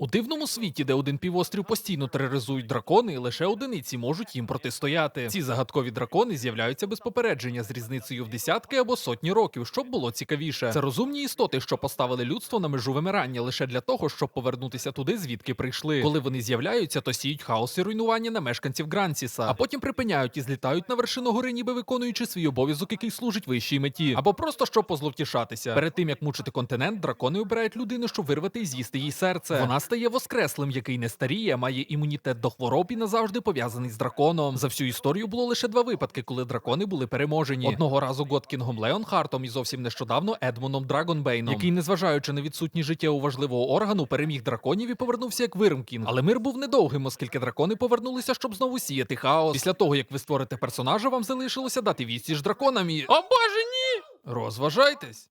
У дивному світі, де один півострів постійно тероризують дракони, лише одиниці можуть їм протистояти. Ці загадкові дракони з'являються без попередження з різницею в десятки або сотні років, щоб було цікавіше. Це розумні істоти, що поставили людство на межу вимирання лише для того, щоб повернутися туди, звідки прийшли. Коли вони з'являються, то сіють хаос і руйнування на мешканців Грансіса, а потім припиняють і злітають на вершину гори, ніби виконуючи свій обов'язок, який служить вищій меті, або просто щоб позловтішатися. Перед тим як мучити континент, дракони обирають людину, щоб вирвати і з'їсти їй серце. Вона стає воскреслим, який не старіє, має імунітет до хвороб і назавжди пов'язаний з драконом. За всю історію було лише два випадки, коли дракони були переможені. Одного разу Готкінгом Леонхартом і зовсім нещодавно Едмоном Драгонбейном, який, незважаючи на відсутність життєво важливого органу, переміг драконів і повернувся як Вирмкінг. Але мир був недовгим, оскільки дракони повернулися, щоб знову сіяти хаос. Після того, як ви створите персонажа, вам залишилося дати відсіч драконам і. О боже, ні! Розважайтесь!